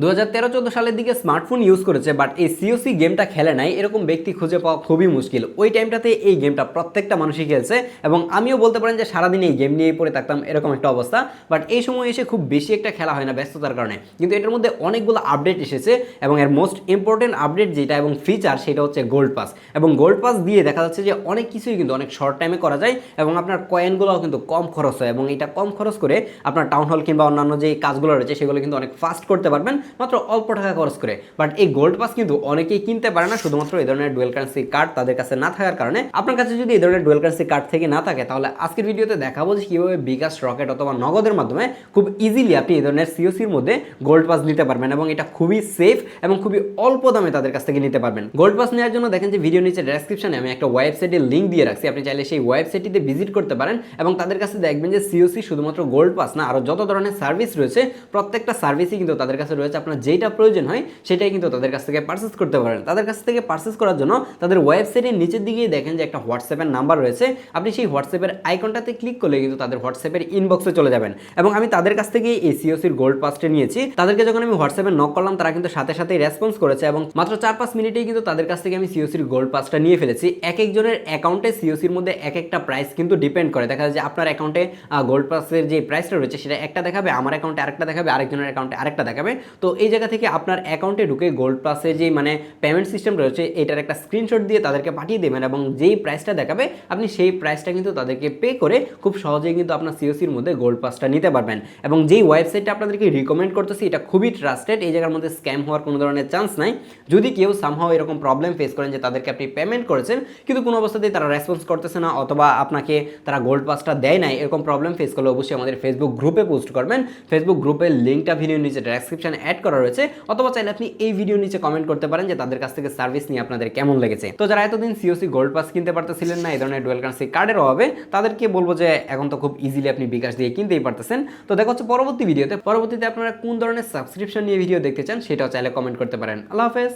দু হাজার তেরো চোদ্দ সালের দিকে স্মার্টফোন ইউজ করেছে বাট এই সিওসি গেমটা খেলে নাই, এরকম ব্যক্তি খুঁজে পাওয়া খুবই মুশকিল। ওই টাইমটাতে এই গেমটা প্রত্যেকটা মানুষই খেলছে, এবং আমিও বলতে পারেন যে সারাদিন এই গেম নিয়েই পড়ে থাকতাম, এরকম একটা অবস্থা বাট এই সময় এসে খুব বেশি একটা খেলা হয় না ব্যস্ততার কারণে। কিন্তু এটার মধ্যে অনেকগুলো আপডেট এসেছে, এবং এর মোস্ট ইম্পর্টেন্ট আপডেট যেটা এবং ফিচার সেটা হচ্ছে গোল্ড পাস এবং গোল্ড পাস দিয়ে দেখা যাচ্ছে যে অনেক কিছুই কিন্তু অনেক শর্ট টাইমে করা যায়, এবং আপনার কয়েনগুলোও কিন্তু কম খরচ হয়, এবং এটা কম খরচ করে আপনার টাউন হল কিংবা অন্যান্য যে কাজগুলো রয়েছে, সেগুলো কিন্তু অনেক ফাস্ট করতে পারবেন মাত্র অল্প টাকা খরচ করে। বাট এই গোল্ড পাস কিন্তু অনেকেই কিনতে পারে না, শুধুমাত্র এই ধরনের ডুয়েল কারেন্সি কার্ড তাদের কাছে না থাকার কারণে। আপনার কাছে যদি এই ধরনের ডুয়েল কারেন্সি কার্ড থেকে না থাকে, তাহলে আজকের ভিডিওতে দেখাবো যে কীভাবে বিকাশ রকেট অথবা নগদের মাধ্যমে খুব ইজিলি আপনি এই ধরনের সিওসির মধ্যে গোল্ড পাস নিতে পারবেন এবং এটা খুবই সেফ এবং খুবই অল্প দামে তাদের কাছ থেকে নিতে পারবেন। গোল্ড পাস নেওয়ার জন্য দেখেন যে ভিডিও নিচে ডেসক্রিপশনে আমি একটা ওয়েবসাইটের লিঙ্ক দিয়ে রাখছি। আপনি চাইলে সেই ওয়েবসাইটটিতে ভিজিট করতে পারেন এবং তাদের কাছে দেখবেন যে সিওসি শুধুমাত্র গোল্ড পাস না আরও যত ধরনের সার্ভিস রয়েছে, প্রত্যেকটা সার্ভিসই কিন্তু তাদের কাছে রয়েছে। আপনার যেটা প্রয়োজন হয়, সেটাই কিন্তু তাদের কাছ থেকে পারচেস করতে পারেন। তাদের কাছ থেকে পারচেস করার জন্য তাদের ওয়েবসাইটের নিচের দিকেই দেখেন যে একটা হোয়াটসঅ্যাপের নাম্বার রয়েছে। আপনি সেই হোয়াটসঅ্যাপের আইকনটাতে ক্লিক করলে কিন্তু তাদের হোয়াটসঅ্যাপের ইনবক্সে চলে যাবেন। এবং আমি তাদের কাছ থেকে এই সিওসির গোল্ড পাসটা নিয়েছি। তাদেরকে যখন আমি হোয়াটসঅ্যাপে নক করলাম, তারা কিন্তু সাথে সাথে রেসপন্স করেছে এবং মাত্র চার পাঁচ মিনিটেই কিন্তু তাদের কাছ থেকে আমি সিওসির গোল্ড পাসটা নিয়ে ফেলেছি। এক একজনের অ্যাকাউন্টে সিওসির মধ্যে এক একটা প্রাইস কিন্তু ডিপেন্ড করে। দেখা যায় যে আপনার অ্যাকাউন্টে গোল্ড পাসের যে প্রাইসটা রয়েছে, সেটা একটা দেখাবে, আমার অ্যাকাউন্টে আরেকটা দেখাবে, আরেকজনের অ্যাকাউন্টে আরেকটা দেখাবে। তো এই জায়গা থেকে আপনার অ্যাকাউন্টে ঢুকে গোল্ড প্লাসের যে মানে পেমেন্ট সিস্টেম রয়েছে, এটার একটা স্ক্রিনশট দিয়ে তাদেরকে পাঠিয়ে দেবেন এবং যেই প্রাইসটা দেখাবে, আপনি সেই প্রাইসটা কিন্তু তাদেরকে পে করে খুব সহজেই কিন্তু আপনার সিওসির মধ্যে গোল্ড পাসটা নিতে পারবেন। এবং যেই ওয়েবসাইটটা আপনাদেরকে রিকমেন্ড করতেছি, এটা খুবই ট্রাস্টেড এই জায়গার মধ্যে স্ক্যাম হওয়ার কোনো ধরনের চান্স নাই। যদি কেউ সামহাও এরকম প্রবলেম ফেস করেন যে তাদেরকে আপনি পেমেন্ট করেছেন, কিন্তু কোনো অবস্থাতেই তারা রেসপন্স করতেছে না অথবা আপনাকে তারা গোল্ড পাসটা দেয় নাই, এরকম প্রবলেম ফেস করলে অবশ্যই আমাদের ফেসবুক গ্রুপে পোস্ট করবেন। ফেসবুক গ্রুপের লিঙ্কটা ভিডিও নিচে ডেসক্রিপশনে অ্যাড করা রয়েছে, অথবা চাইলে আপনি এই ভিডিও নিচে কমেন্ট করতে পারেন যে তাদের কাছ থেকে সার্ভিস নিয়ে আপনাদের কেমন লেগেছে। তো যারা এতদিন সিওসি গোল্ড পাস কিনতে পারতেছিলেন না, এই ধরনের ডুয়েল কারেন্সি কার্ডের অভাবে, তাদেরকে বলব যে এখন তো খুব ইজিলি আপনি বিকাশ দিয়ে কিনতেই পারতেছেন। তো দেখা হচ্ছে পরবর্তী ভিডিওতে পরবর্তীতে আপনারা কোন ধরনের সাবস্ক্রিপশন নিয়ে ভিডিও দেখতে চান, সেটাও চাইলে কমেন্ট করতে পারেন। আল্লাহ হাফেজ।